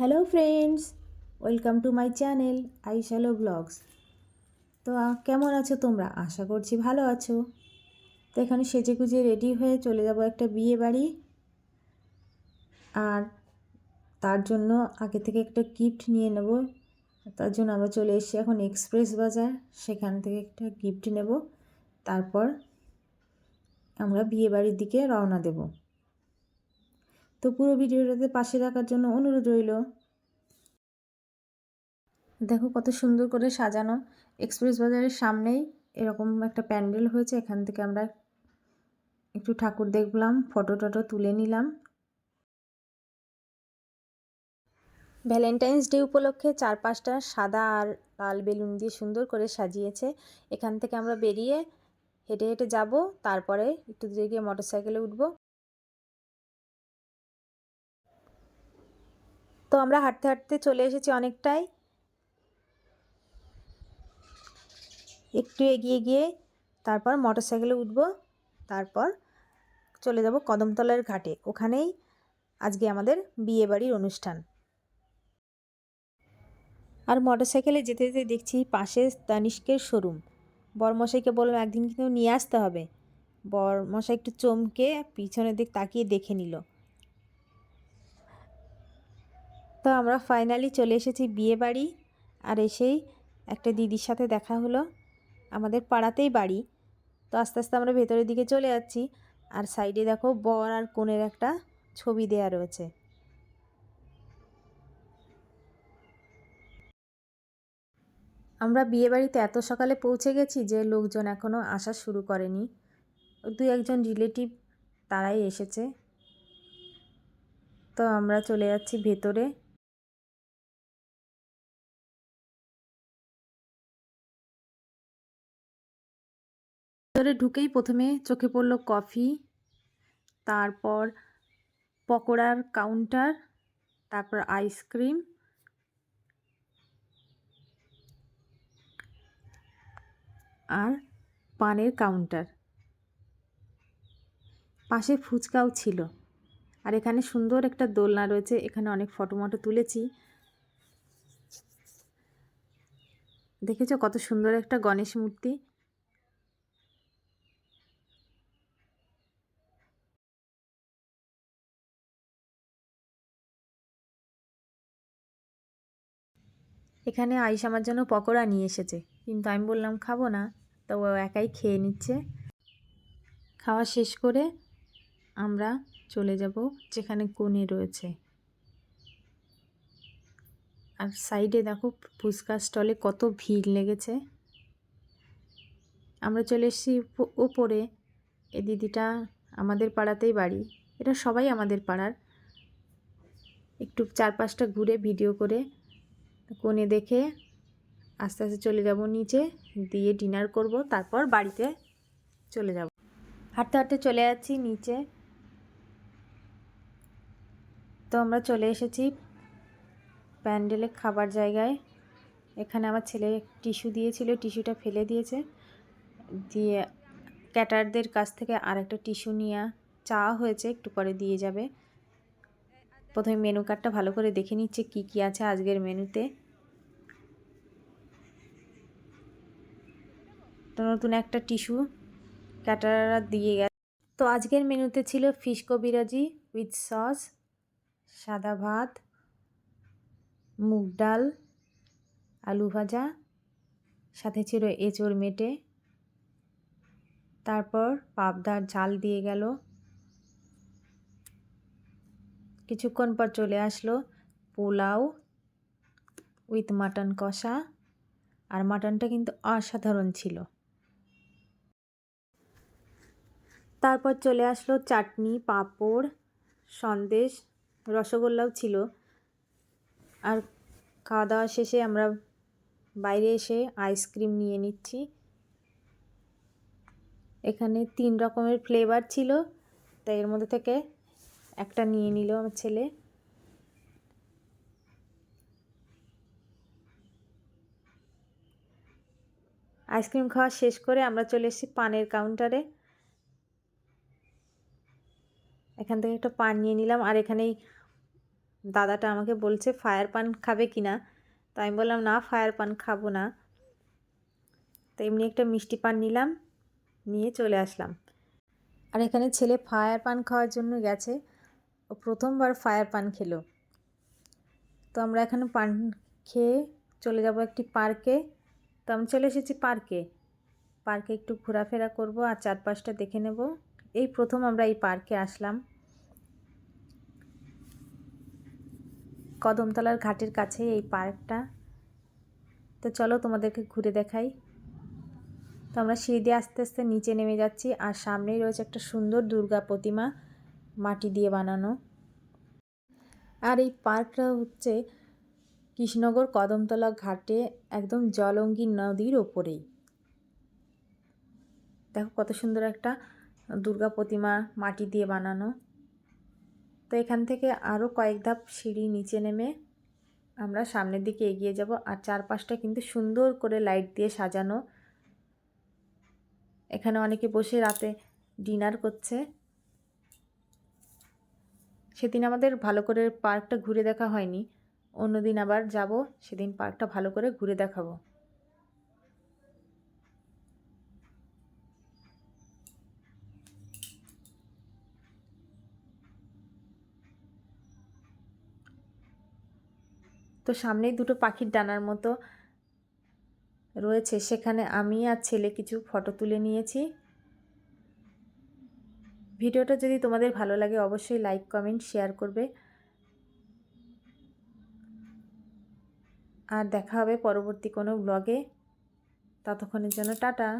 Hello friends welcome to my channel Aishalo blogs তো কেমন আছো তোমরা? আশা করছি ভালো আছো। তো, এখানে সেজে গুজে রেডি হয়ে চলে যাব একটা বিয়ে বাড়ি। আর তার জন্য আগে থেকে একটা গিফট নিয়ে নেব। তার জন্য আমরা চলে এসেছি এখন এক্সপ্রেস বাজার। সেখান থেকে একটা গিফট নেব। তারপর আমরা বিয়ে বাড়ির দিকে রওনা দেবো। তো পুরো ভিডিওটাতে পাশে রাখার জন্য অনুরোধ রইল। দেখো কত সুন্দর করে সাজানো। এক্সপ্রেস বাজারের সামনেই এরকম একটা প্যান্ডেল হয়েছে, এখান থেকে আমরা একটু ঠাকুর দেখলাম, ফটো টটো তুলে নিলাম। ভ্যালেন্টাইন্স ডে উপলক্ষে চারপাশটা সাদা আর লাল বেলুন দিয়ে সুন্দর করে সাজিয়েছে। এখান থেকে আমরা বেরিয়ে হেঁটে হেঁটে যাব, তারপরে একটু দূরে গিয়ে মোটর সাইকেলে উঠবো। তো আমরা হাঁটতে হাঁটতে চলে এসেছি অনেকটাই। একটু এগিয়ে গিয়ে তারপর মোটর সাইকেলে উঠবো, তারপর চলে যাব কদমতলার ঘাটে। ওখানেই আজকে আমাদের বিয়ে বাড়ির অনুষ্ঠান। আর মোটর সাইকেলে যেতে যেতে দেখছি পাশে তানিষ্কের শোরুম। বরমশাইকে বললাম, একদিন কিন্তু নিয়ে আসতে হবে। বরমশাই একটু চমকে পিছনের দিক তাকিয়ে দেখে নিল। তো আমরা ফাইনালি চলে এসেছি বিয়ে বাড়ি আর এসেই একটা দিদির সাথে দেখা হলো, আমাদের পাড়াতেই বাড়ি। তো আস্তে আস্তে আমরা ভেতরের দিকে চলে যাচ্ছি আর সাইডে দেখো বর আর কোণের একটা ছবি দেয়া রয়েছে। আমরা বিয়ে বাড়িতে এত সকালে পৌঁছে গেছি যে লোকজন এখনও আসা শুরু করেনি। দু একজন রিলেটিভ তারাই এসেছে। তো আমরা চলে যাচ্ছি ভেতরে। ভেতরে ঢুকেই প্রথমে চোখে পড়ল কফি, তারপর পকোড়ার কাউন্টার, তারপর আইসক্রিম, আর পানের কাউন্টার। পাশে ফুচকাও ছিল। আর এখানে সুন্দর একটা দোলনা রয়েছে, এখানে অনেক ফটো মটো তুলেছি। দেখেছ কত সুন্দর একটা গণেশ মূর্তি? এখানে আইস আমার জন্য পকোড়া নিয়ে এসেছে। কিন্তু আমি বললাম, খাব না। তো ও একাই খেয়ে নিচ্ছে। খাওয়া শেষ করে আমরা চলে যাব যেখানে কোণে রয়েছে। আর সাইডে দেখো ফুচকা স্টলে কত ভিড় লেগেছে। আমরা চলে এসেছি ওপরে এ দিদিটা আমাদের পাড়াতেই বাড়ি। এটা সবাই আমাদের পাড়ার। একটু চারপাশটা ঘুরে ভিডিও করে কোণে দেখে আস্তে আস্তে চলে যাব নিচে, দিয়ে ডিনার করব, তারপর বাড়িতে চলে যাব। হাঁটতে হাঁটতে চলে যাচ্ছি নিচে। তো আমরা চলে এসেছি প্যান্ডেলে খাবার জায়গায়। এখানে আমার ছেলে টিস্যু দিয়েছিল, টিস্যুটা ফেলে দিয়েছে। দিয়ে ক্যাটারদের কাছ থেকে আর একটা টিস্যু নিয়ে চাওয়া হয়েছে, একটু পরে দিয়ে যাবে। প্রথমে মেনু কার্ডটা ভালো করে দেখে নিচ্ছে কি কি আছে আজকের মেনুতে তো নতুন একটা টিস্যু ক্যাটারারা দিয়ে গেছে। তো আজকের মেনুতে ছিল ফিশ কবিরাজি উইথ সস সাদা ভাত, মুগ ডাল, আলু ভাজা, সাথে ছিল এঁচোড় মেটে। তারপর পাবদার ঝাল দিয়ে গেল। কিছুক্ষণ পর চলে আসলো পোলাও উইথ মাটন কষা। আর মাটনটা কিন্তু অসাধারণ ছিল। তারপর চলে আসলো চাটনি, পাঁপড়, সন্দেশ, রসগোল্লাও ছিল। আর খাওয়া দাওয়া শেষে আমরা বাইরে এসে আইসক্রিম নিয়ে নিচ্ছি। এখানে তিন রকমের ফ্লেভার ছিল। তাই এর মধ্যে থেকে একটা নিয়ে নিল আমার ছেলে। আইসক্রিম খাওয়া শেষ করে আমরা চলে এসেছি পানের কাউন্টারে এখান থেকে একটা পান নিয়ে নিলাম আর এখানেই দাদাটা আমাকে বলছে, ফায়ার পান খাবে কি না? তো আমি বললাম, না, ফায়ার পান খাব না। তো এমনি একটা মিষ্টি পান নিলাম, নিয়ে চলে আসলাম। আর এখানে ছেলে ফায়ার পান খাওয়ার জন্য গেছে। ও প্রথমবার ফায়ার পান খেলো। তো আমরা এখানে পান খেয়ে চলে যাব একটি পার্কে তো আমি চলে এসেছি পার্কে পার্কে একটু ঘোরাফেরা করব আর চারপাশটা দেখে নেব। এই প্রথম আমরা এই পার্কে আসলাম। কদমতলার ঘাটের কাছে এই পার্কটা তো চলো তোমাদেরকে ঘুরে দেখাই। তো আমরা সিঁড়ি দিয়ে আস্তে আস্তে নিচে নেমে যাচ্ছি আর সামনেই রয়েছে একটা সুন্দর দুর্গা প্রতিমা। মাটি দিয়ে বানানো। আর এই পার্কটা হচ্ছে কৃষ্ণনগর কদমতলা ঘাটে একদম জলঙ্গি নদীর ওপরেই। দেখো কত সুন্দর একটা দুর্গা প্রতিমা মাটি দিয়ে বানানো। তো এখান থেকে আরও কয়েক ধাপ সিঁড়ি নিচে নেমে আমরা সামনের দিকে এগিয়ে যাব আর চারপাশটা কিন্তু সুন্দর করে লাইট দিয়ে সাজানো। এখানে অনেকে বসে রাতে ডিনার করছে। সেদিন আমাদের ভালো করে পার্কটা ঘুরে দেখা হয়নি। অন্যদিন আবার যাব, সেদিন পার্কটা ভালো করে ঘুরে দেখাবো। তো সামনেই দুটো পাখির ডানার মতো রয়েছে। সেখানে আমি আর ছেলে কিছু ফটো তুলে নিয়েছি। ভিডিওটা যদি তোমাদের ভালো লাগে, অবশ্যই লাইক কমেন্ট শেয়ার করবে। আর দেখা হবে পরবর্তী কোনো ব্লগে ততক্ষণের জন্য টাটা।